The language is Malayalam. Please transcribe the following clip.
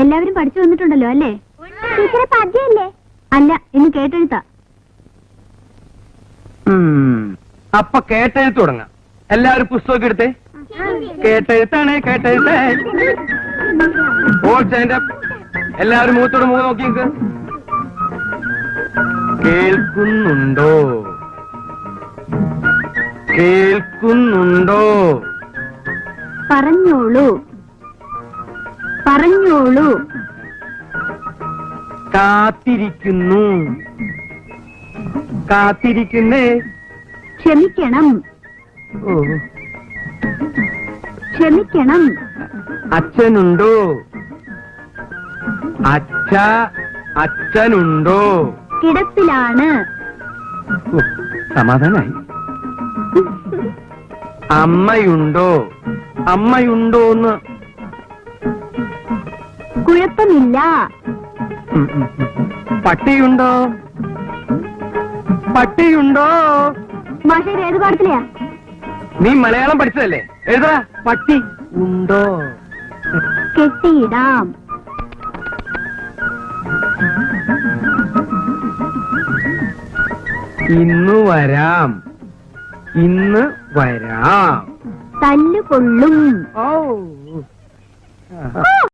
എല്ലാവരും പഠിച്ചു വന്നിട്ടുണ്ടല്ലോ അല്ലേ? ടീച്ചറെ പദ്യല്ലേ അല്ല ഇന്ന് കേട്ടെഴുത്ത. ഉം. അപ്പൊ കേട്ടെഴുത്ത് തുടങ്ങാം. എല്ലാവരും പുസ്തകം എടുത്തേ? കേട്ടെഴുത്താണ് കേട്ടെഴുത്ത്. ഓൾ സ്റ്റാൻഡ് അപ്പ് എല്ലാവരും മുഖത്തോട് മുഖം നോക്കി കേൾക്കുന്നുണ്ടോ? കേൾക്കുന്നുണ്ടോ? പറഞ്ഞോളൂ. പറഞ്ഞോളൂ. കാത്തിരിക്കുന്നു. കാത്തിരിക്കുന്നേ. ക്ഷമിക്കണം. ഓ. ക്ഷമിക്കണം. അച്ഛനുണ്ടോ? അച്ഛ അച്ഛനുണ്ടോ? കിടപ്പിലാണ്. സമാധാനായി. അമ്മയുണ്ടോ? അമ്മയുണ്ടോന്ന് കുഴപ്പമില്ല. പട്ടിയുണ്ടോ? പട്ടിയുണ്ടോ? മാഷേ ഏത് പാടത്തിലെയാ? നീ മലയാളം പഠിച്ചതല്ലേ? എഴുതാ പട്ടി ഉണ്ടോ? കെട്ടിയിടാം. ഇന്ന് വരാം. ഇന്ന് വരാം. തല്ലുകൊള്ളും ഓ